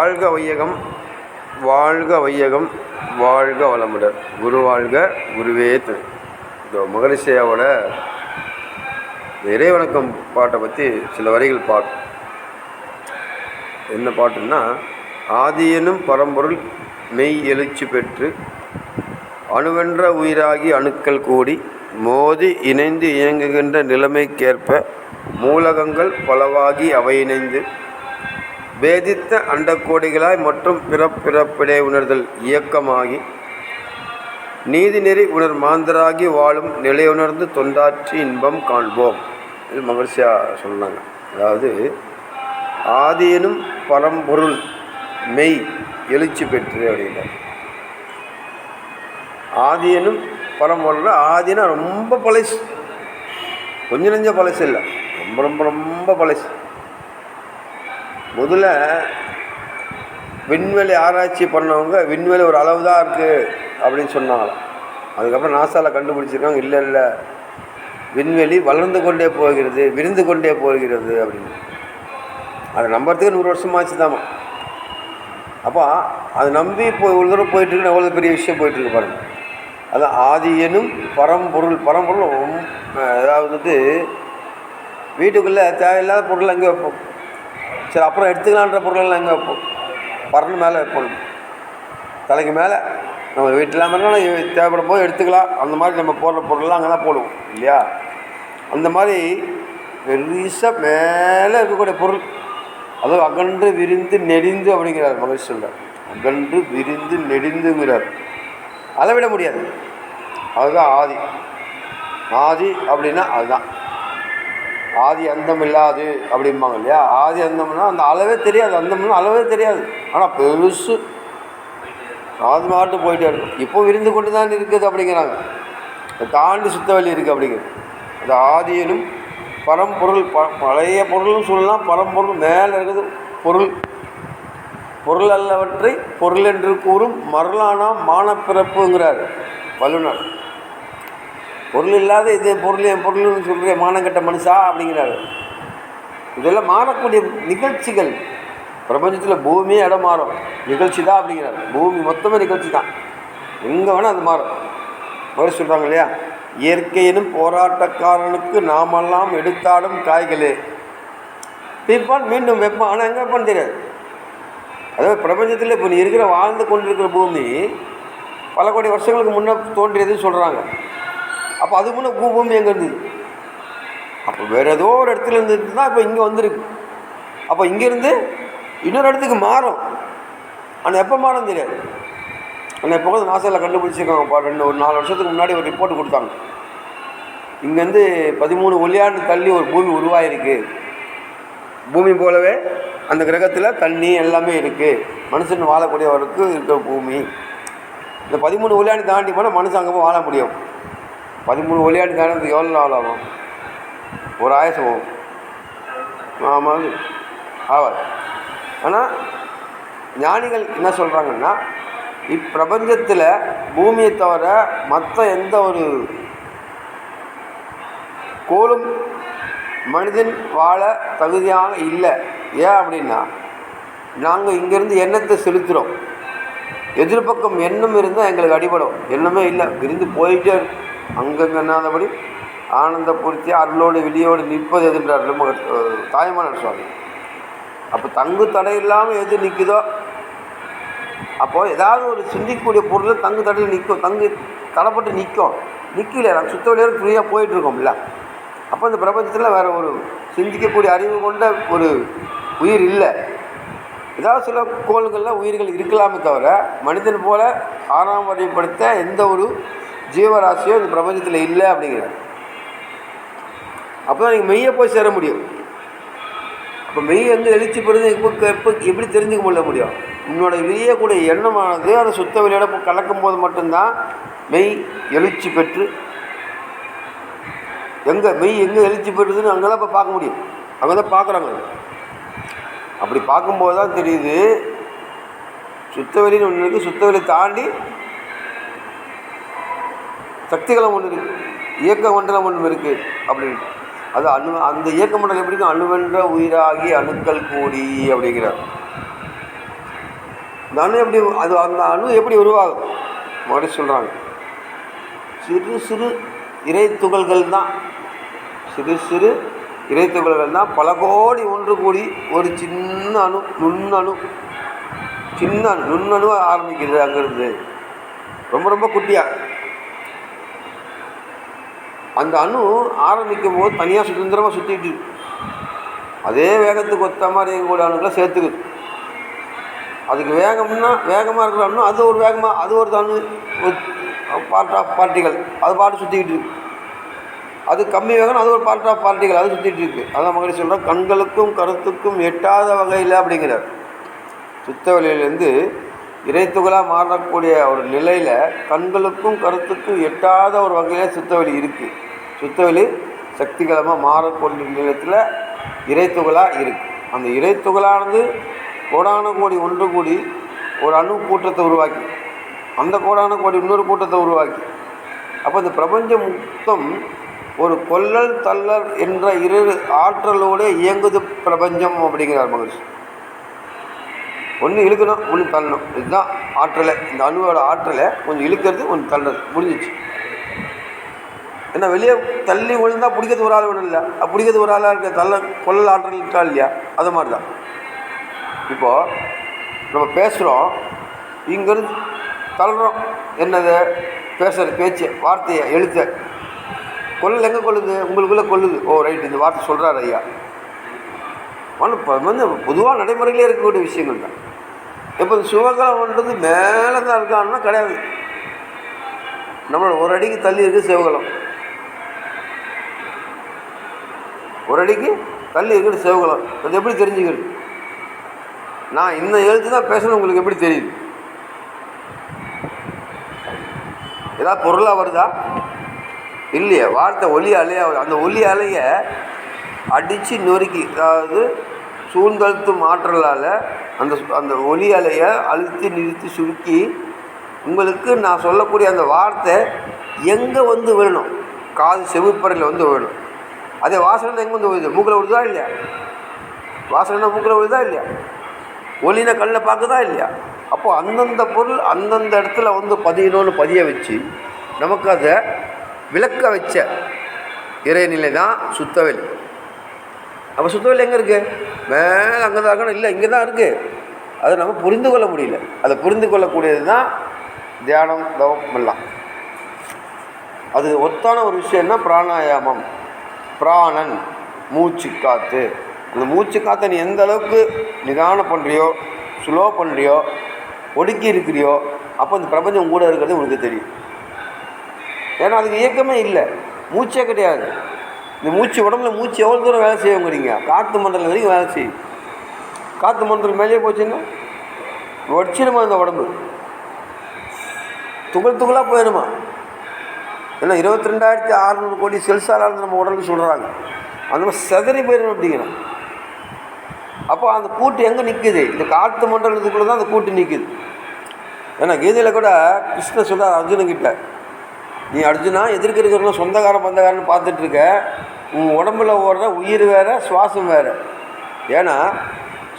வாழ்க வையகம் வாழ்க வையகம் வாழ்க வளமுடன். குரு வாழ்க குருவே துணை. இந்த மகரிஷியாவோட இந்த பாட்டை பற்றி சில வரிகள் பாட்டு என்ன பாட்டுன்னா ஆதியனும் பரம்பொருள் மெய் எழுச்சி பெற்று அணுவென்ற உயிராகி அணுக்கள் கூடி மோதி இணைந்து இயங்குகின்ற நிலைமைக்கேற்ப மூலகங்கள் பலவாகி அவை இணைந்து வேதித்த அண்டக்கோடிகளாய் மற்றும் பிறப்பிறப்பிடை உணர்தல் இயக்கமாகி நீதிநெறி உணர் மாந்தராகி வாழும் நிலையுணர்ந்து தொண்டாற்றி இன்பம் காண்போம். இது மகர்ஷியாக சொன்னாங்க. அதாவது ஆதியனும் பரம்பொருள் மெய் எழுச்சி பெற்று அப்படின்னா ஆதியனும் பரம்பொருள் ஆதினா ரொம்ப பழசு. கொஞ்சம் நெஞ்ச பழசு இல்லை. ரொம்ப ரொம்ப ரொம்ப பழசு. முதல்ல விண்வெளி ஆராய்ச்சி பண்ணவங்க விண்வெளி ஒரு அளவு தான் இருக்குது அப்படின்னு சொன்னாங்களாம். அதுக்கப்புறம் நாசாவில் கண்டுபிடிச்சிருக்காங்க இல்லை இல்லை. விண்வெளி வளர்ந்து கொண்டே போகிறது விரிந்து கொண்டே போகிறது அப்படின்னு. அதை நம்புறதுக்கு நூறு வருஷமாச்சு தாமா அப்போ அதை நம்பி இப்போ ஒரு தூரம் போயிட்டுருக்கு எவ்வளோ பெரிய விஷயம் போயிட்டுருக்கு பாருங்கள் அது ஆதி எனும் பரம்பொருள் பரம்பொருள் அதாவது வீட்டுக்குள்ளே தேவையில்லாத பொருள் அங்கே வைப்போம் சரி அப்புறம் எடுத்துக்கலான்ற பொருளெல்லாம் எங்கே வைப்போம் பறந்து மேலே வைப்போம். தலைக்கு மேலே நம்ம வீட்டில் தேவைப்படும் போது எடுத்துக்கலாம். அந்த மாதிரி நம்ம போடுற பொருள்லாம் அங்கே தான் போடுவோம் இல்லையா? அந்த மாதிரி பெருசாக மேலே இருக்கக்கூடிய பொருள். அதுவும் அகன்று விரிந்து நெடிந்து அப்படிங்கிறார் மகிழ்ச்சி சொல்கிறார் அகன்று விரிந்து நெடிந்துங்கிறார். அளவிட முடியாது. அதுதான் ஆதி. ஆதி அப்படின்னா அதுதான். ஆதி அந்தம் இல்லாது அப்படிம்பாங்க இல்லையா? ஆதி அந்தம்னா அந்த அளவே தெரியாது. அந்தம்னா அளவே தெரியாது. ஆனால் பெருசு. ஆதி மாட்டு போயிட்டே இருக்கும். இப்போ விரிந்து கொண்டு தான் இருக்குது அப்படிங்கிறாங்க. அதை தாண்டி சுத்த வழி இருக்குது அப்படிங்கிறது. அது ஆதியிலும் பரம்பொருள் ப பழைய பொருள்னு சொல்லலாம். பரம்பொருள் மேலே இருக்குது பொருள். பொருள் அல்லவற்றை பொருள் என்று கூறும் மருளானா மானப்பிறப்புங்கிறார் வல்லுநர் பொருள் இல்லாத இது பொருள் பொருள்னு சொல்கிற மானங்கட்ட மனுஷா அப்படிங்கிறாரு. இதெல்லாம் மாறக்கூடிய நிகழ்ச்சிகள். பிரபஞ்சத்தில் பூமியே இடம் மாறும். நிகழ்ச்சி தான் அப்படிங்கிறார். பூமி மொத்தமே நிகழ்ச்சி தான் எங்கே வேணால் அது மாறும். மறு சொல்கிறாங்க இல்லையா? இயற்கையினும் போராட்டக்காரனுக்கு நாமெல்லாம் எடுத்தாலும் காய்களே. தீர்ப்பான் மீண்டும் வைப்பான் ஆனால் எங்கே வைப்பான்னு தெரியாது. அதாவது பிரபஞ்சத்தில் இப்போ நீ இருக்கிற வாழ்ந்து கொண்டிருக்கிற பூமி பல கோடி வருஷங்களுக்கு முன்னே தோன்றியதுன்னு சொல்கிறாங்க அப்போ அது முன்னே பூபூமி எங்கே இருந்தது? அப்போ வேறு ஏதோ ஒரு இடத்துல இருந்துட்டு தான் இப்போ இங்கே வந்திருக்கு. அப்போ இங்கேருந்து இன்னொரு இடத்துக்கு மாறும். ஆனால் எப்போ மாறும் தெரியாது. ஆனால் எப்போ கூட நாசாவில் கண்டுபிடிச்சிருக்காங்கப்பா ரெண்டு ஒரு நாலு வருஷத்துக்கு முன்னாடி ஒரு ரிப்போர்ட் கொடுத்தாங்க. இங்கேருந்து பதிமூணு ஒளியாண்டு தள்ளி ஒரு பூமி உருவாயிருக்கு. பூமி போலவே அந்த கிரகத்தில் தண்ணி எல்லாமே இருக்குது மனுஷன் வாழக்கூடியவருக்கு இருக்கிற பூமி. இந்த பதிமூணு ஒளியாண்டு தாண்டி போனால் மனுஷன் அங்கே போய் வாழ முடியும். பதிமூணு விளையாட்டு தாண்டதுக்கு எவ்வளோ நாள் ஆகும்? ஒரு ஆயுசம் ஆகும் ஆமாம் ஆவாது. ஆனால் ஞானிகள் என்ன சொல்கிறாங்கன்னா இப்பிரபஞ்சத்தில் பூமியை தவிர மற்ற எந்த ஒரு கோலும் மனிதன் வாழ தகுதியாக இல்லை. ஏன் அப்படின்னா நாங்கள் இங்கேருந்து எண்ணத்தை செலுத்துகிறோம் எதிர்பக்கம் எண்ணம் இருந்தால் எங்களுக்கு அடிபடும். எண்ணமே இல்லை. விரிந்து போயிட்டே அங்கங்கே என்னாதபடி ஆனந்த பூர்த்தி அருளோடு வெளியோடு நிற்பது எதுன்றார் நம்ம சுவாமி. அப்போ தங்கு தடை இல்லாமல் எது நிற்குதோ அப்போது ஏதாவது ஒரு சிந்திக்கக்கூடிய பொருள் தங்கு தடையில் நிற்கும் தங்கு தடைப்பட்டு நிற்கும் நிற்கல நம்ம சுத்த வழியாக ஃப்ரீயாக போயிட்டுருக்கோம்ல. அப்போ இந்த பிரபஞ்சத்தில் வேறு ஒரு சிந்திக்கக்கூடிய அறிவு கொண்ட ஒரு உயிர் இல்லை. ஏதாவது சில கோள்களில் உயிர்கள் இருக்கலாமே தவிர மனிதன் போல ஆறாம் வரைப்படுத்த எந்த ஒரு ஜீவராசியோ இந்த பிரபஞ்சத்தில் இல்லை அப்படிங்கிறார். அப்போ தான் நீங்கள் மெய்யை போய் சேர முடியும். அப்போ மெய் எங்கே எழுச்சி பெறுது எப்போ எப்போ எப்படி தெரிஞ்சுக்க முடிய முடியும். உன்னோட விரியக்கூடிய எண்ணமானது அதை சுத்த வெளியோட கலக்கும் போது மட்டும்தான் மெய் எழுச்சி பெற்று எங்கே மெய் எங்கே எழுச்சி பெற்றுதுன்னு அங்கே தான் இப்போ பார்க்க முடியும். அங்கே தான் பார்க்குறாங்க. அப்படி பார்க்கும்போது தான் தெரியுது சுத்தவெளின்னு ஒன்று இருக்குது சுத்தவெளி தாண்டி சக்திகளம் ஒன்று இருக்குது இயக்க மண்டலம் ஒன்று இருக்குது அப்படின்னு. அது அணு அந்த இயக்க மண்டலம் எப்படி அணுவென்ற உயிராகி அணுக்கள் கூடி அப்படிங்கிறார். அந்த அணு எப்படி அது அந்த அணு எப்படி உருவாகும் மறுபடியும் சொல்கிறாங்க சிறு சிறு இறை துகள்கள் தான். சிறு சிறு இறை துகள்கள் தான். பல கோடி ஒன்று கூடி ஒரு சின்ன அணு நுண்ணணு. சின்ன அணு நுண்ணணு ஆரம்பிக்கிறது அங்கேருந்து. ரொம்ப ரொம்ப குட்டியாக அந்த அணு ஆரம்பிக்கும் போது தனியாக சுதந்திரமாக சுற்றிட்டு அதே வேகத்துக்கு ஒத்த மாதிரி எங்களுடைய அணுக்களை சேர்த்துக்குது. அதுக்கு வேகம்னா வேகமாக இருக்கிற அணு அது ஒரு வேகமாக அது ஒரு அணு பார்ட் ஆஃப் பார்ட்டிகள் அது பாட்டு சுற்றிக்கிட்டு இருக்கு. அது கம்மி வேகம் அது ஒரு பார்ட் ஆஃப் பார்ட்டிகள் அது சுற்றிட்டு இருக்கு. அதான் மகளிர் சொல்கிறேன் கண்களுக்கும் கருத்துக்கும் எட்டாத வகையில் அப்படிங்கிறார். சுத்தவெளியிலேருந்து இறைத்துகளாக மாறக்கூடிய ஒரு நிலையில் கண்களுக்கும் கருத்துக்கும் எட்டாத ஒரு வகையில் சுத்தவெளி இருக்குது சுத்தவெளி சக்திகளமாக மாறக்கூடிய நிலத்தில் இறைத்துகளாக இருக்குது அந்த இறைத்துகளானது கோடான கோடி ஒன்று கூடி ஒரு அணு கூட்டத்தை உருவாக்கி அந்த கோடான கோடி இன்னொரு கூட்டத்தை உருவாக்கி. அப்போ இந்த பிரபஞ்சம் மொத்தம் ஒரு கொல்லல் தள்ளல் என்ற இரு ஆற்றலோடு இயங்குது பிரபஞ்சம் அப்படிங்கிறார் மகிழ்ச்சி ஒன்று இழுக்கணும் ஒன்று தள்ளணும். இதுதான் ஆற்றலை. இந்த அணுவோட ஆற்றலை கொஞ்சம் இழுக்கிறது கொஞ்சம் தள்ளுறது. முடிஞ்சிச்சு. ஏன்னா வெளியே தள்ளி விழுந்தா பிடிக்கிறது ஒரு ஆள் ஒன்றும் இல்லை. பிடிக்கிறது ஒரு ஆளாக இருக்க தள்ள கொள்ளல் ஆற்றல் இருக்கா இல்லையா? அது மாதிரி தான் இப்போது நம்ம பேசுகிறோம் இங்கேருந்து தள்ளுறோம். என்னது? பேசுகிற பேச்சு வார்த்தையை எழுத்த. கொள்ளல் எங்கே கொள்ளுது? உங்களுக்குள்ளே கொள்ளுது. ஓ ரைட் இந்த வார்த்தை சொல்கிறார் ஐயா. ஆனால் இப்போ வந்து பொதுவாக நடைமுறையிலே இருக்கக்கூடிய விஷயங்கள் தான். இப்போ இந்த சிவகலம்ன்றது மேலே தான் இருக்கான்னா கிடையாது. நம்மளோட ஒரு அடிக்கு தள்ளி இருக்குது சிவகலம். ஒரு அடிக்கு தள்ளி இருக்குது சிவகலம். அது எப்படி தெரிஞ்சுக்கிறது? நான் இந்த எழுத்து தான் பேசணும் உங்களுக்கு எப்படி தெரியுது? ஏதாவது பொருளாக வருதா? இல்லையே வார்த்தை ஒலி அலையா அந்த ஒலி அலையை அடித்து நொறுக்கி அதாவது சூழ்ந்தழுத்தும் ஆற்றலால் அந்த அந்த ஒலி அலையை அழுத்தி நிறுத்தி சுருக்கி உங்களுக்கு நான் சொல்லக்கூடிய அந்த வார்த்தை எங்கே வந்து விழணும்? காது செவிப்பறையில் வந்து விழணும். அதே வாசனை எங்கே வந்து விழுது? மூக்கில் விழுதா இல்லையா? வாசனை மூக்கில் விழுதா இல்லையா? ஒலினா கல்லை பார்க்குதா இல்லையா? அப்போது அந்தந்த பொருள் அந்தந்த இடத்துல வந்து பதியணும்னு பதிய வச்சு நமக்கு அதை விளக்க வச்ச இறைநிலை தான் சுத்தவெளி. அப்போ சுத்தவெளி எங்கே இருக்குது மேலே அங்கே தான் இருக்கணும். இல்லை இங்கே தான் இருக்குது அதை நம்ம புரிந்து கொள்ள முடியல. அதை புரிந்து கொள்ளக்கூடியது தான் தியானம் தவம் எல்லாம். அது ஒத்தான ஒரு விஷயம்னா பிராணாயாமம். பிராணன் மூச்சு காற்று அந்த மூச்சு காற்றை நீ எந்த அளவுக்கு நிதானம் பண்ணுறியோ ஸ்லோ பண்ணுறியோ ஒடுக்கி இருக்கிறியோ அப்போ இந்த பிரபஞ்சம் கூட இருக்கிறது உனக்கு தெரியும். ஏன்னா அதுக்கு இயக்கமே இல்லை. மூச்சே கிடையாது. இந்த மூச்சு உடம்புல மூச்சு எவ்வளோ தூரம் வேலை செய்யுங்கிறீங்க? காற்று மண்டலம் வரைக்கும் வேலை செய்யும். காற்று மண்டலம் மேலேயே போச்சுன்னா உடச்சிடுமா இந்த உடம்பு? துகள் துகளாக போயிடுமா ஏன்னா இருபத்தி ரெண்டாயிரத்தி அறநூறு கோடி செல்சாராக நம்ம உடம்பு சொல்கிறாங்க அந்த மாதிரி செதறி போயிடும் அப்படிங்கிறோம் அப்போ அந்த கூட்டு எங்கே நிற்குது இந்த காற்று மண்டலத்துக்குள்ளே தான் அந்த கூட்டு நிற்குது ஏன்னா கீதையில் கூட கிருஷ்ண சொல்கிறார் அர்ஜுனங்கிட்ட நீ அர்ஜுனா எதிர்க்க இருக்கிறவங்க சொந்தக்காரன் பந்தக்காரன் பார்த்துட்ருக்க உன் உடம்புல ஓடுற உயிர் வேறு சுவாசம் வேறு. ஏன்னா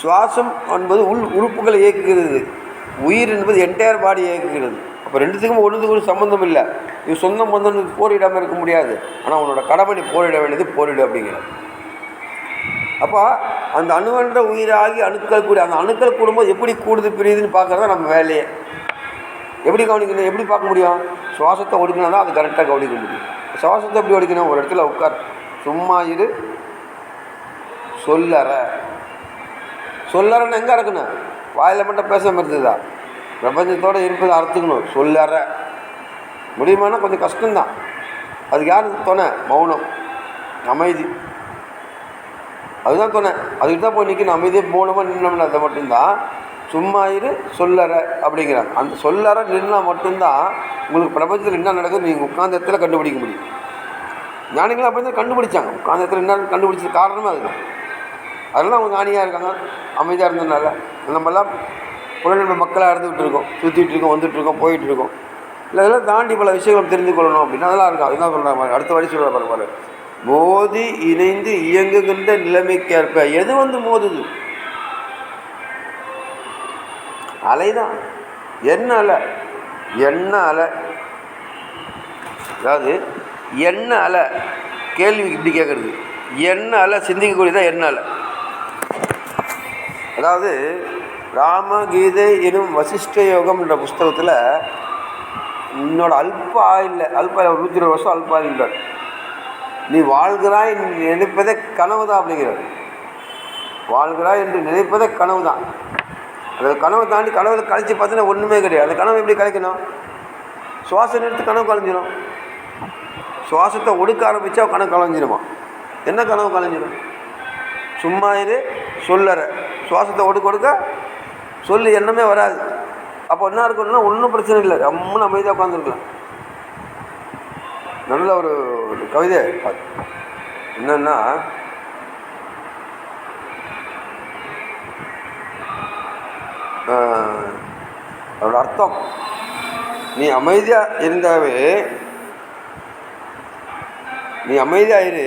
சுவாசம் என்பது உள் உறுப்புகளை இயக்குகிறது. உயிர் என்பது என்டையர் பாடி இயக்குகிறது. அப்போ ரெண்டுத்துக்கும் ஒன்றுத்துக்கு ஒரு சம்மந்தம் இல்லை. இது சொந்தம் பந்தம் போரிடாமல் இருக்க முடியாது. ஆனால் உன்னோட கடமை நீ போரிட வேண்டியது போரிடு அப்படிங்கிற. அப்போ அந்த அணுவன்ற உயிராகி அணுக்கள் கூடி அந்த அணுக்கள் கூடும்போது எப்படி கூடுது பிரியுதுன்னு பார்க்குறது தான் நம்ம வேலையே. எப்படி கவனிக்கணும்? எப்படி பார்க்க முடியும்? சுவாசத்தை ஒடிக்கணும் தான் அது கரெக்டாக கவனிக்க முடியும். சுவாசத்தை எப்படி ஒடிக்கணும்? ஒரு இடத்துல உட்கார். சும்மா இரு. சொல்லற. சொல்லறன்னு எங்கே இருக்கணும் வாயில் மட்டும் பேசாமல் இருந்ததா? பிரபஞ்சத்தோடு இருப்பதை அறுத்துக்கணும். சொல்லற. முடியுமானா கொஞ்சம் கஷ்டம்தான். அதுக்கு யார் துணை? மௌனம். அமைதி. அதுதான் துணை. அதுக்கு தான் போய் நிற்கணும் அமைதியாக மௌனமாக நின்னோம்னா அதை மட்டும்தான். சும்மா இரு சொல்லற அப்படிங்கிறாங்க. அந்த சொல்லற நின்னா மட்டும்தான் உங்களுக்கு பிரபஞ்சத்தில் என்ன நடக்குது நீங்கள் உட்கார்ந்த இடத்துல கண்டுபிடிக்க முடியும். ஞானிகள் அப்படி தான் கண்டுபிடிச்சாங்க. உட்கார்ந்த இடத்துல என்ன கண்டுபிடிச்சது காரணமே அதுதான். அதெல்லாம் அவங்க ஞானியாக இருக்காங்க அமைதியாக இருந்ததுனால. நம்மெல்லாம் புலநெல்மை மக்களாக இருந்துகிட்டு இருக்கோம் சுற்றிட்டு இருக்கோம் வந்துட்டு இருக்கோம் போயிட்டு இருக்கோம். இல்லை இதெல்லாம் தாண்டி பல விஷயங்கள் தெரிந்து கொள்ளணும் அப்படின்னா அதெல்லாம் இருக்கும். அதுதான் சொல்கிறாங்க அடுத்த வழி சொல்கிற பாரு மோதி இணைந்து இயங்குகின்ற நிலைமைக்கேற்ப எது வந்து மோதுது? அலை தான் என்ன அலை? என்ன அலை? அதாவது என்ன அலை? கேள்வி இப்படி கேட்குறது என்ன அலை? சிந்திக்கக்கூடியதான் என்ன அலை? அதாவது ராமகீதை எனும் வசிஷ்ட யோகம்ன்ற புஸ்தகத்தில் என்னோட அல்ப ஆயில் அல்ப ஆயுள் நூற்றி இருபது வருஷம் அல்ப இல்லை நீ வாழ்கிறாய் என்று நினைப்பதே கனவு தான் அப்படிங்கிறார். வாழ்கிறாய் என்று நினைப்பதே கனவு தான் அந்த கனவை தாண்டி கனவுல கழிச்சு பார்த்தீங்கன்னா ஒன்றுமே கிடையாது. அந்த கனவு எப்படி கலைக்கணும் சுவாசம் எடுத்து கனவு கலைஞ்சிடும் சுவாசத்தை ஒடுக்க ஆரம்பித்தா கனவு கலைஞ்சிருமா என்ன கனவு கலைஞ்சிடும் சும்மா இரு சொல்லற. சுவாசத்தை ஒடுக்க ஒடுக்க சொல்லு எண்ணமே வராது. அப்போ என்ன இருக்கணும்னா ஒன்றும் பிரச்சனை இல்லை. ரொம்ப அமைதியாக உட்காந்துருக்கலாம் நல்ல ஒரு கவிதை. என்னன்னா அதோட அர்த்தம். நீ அமைதியாக இருந்தாவே நீ அமைதியாக இரு.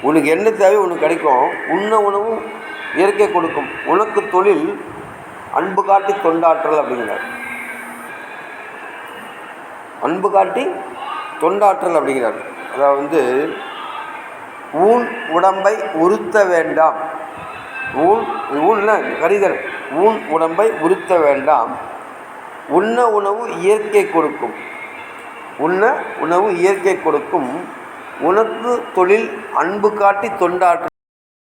உனக்கு என்ன தேவை உனக்கு கிடைக்கும். உண்ண உணவும் இயற்கை கொடுக்கும். உனக்கு தொழில் அன்பு காட்டி தொண்டாற்றல் அப்படிங்கிறார். அன்பு காட்டி தொண்டாற்றல் அப்படிங்கிறார். அதாவது வந்து ஊன் உடம்பை உறுத்த வேண்டாம். ஊன் ஊன்ல கரிதல் ஊன் உடம்பை உறுத்த வேண்டாம். உண்ண உணவு இயற்கை கொடுக்கும். உண்ண உணவு இயற்கை கொடுக்கும். உனக்கு தொழில் அன்பு காட்டி தொண்டாற்றல்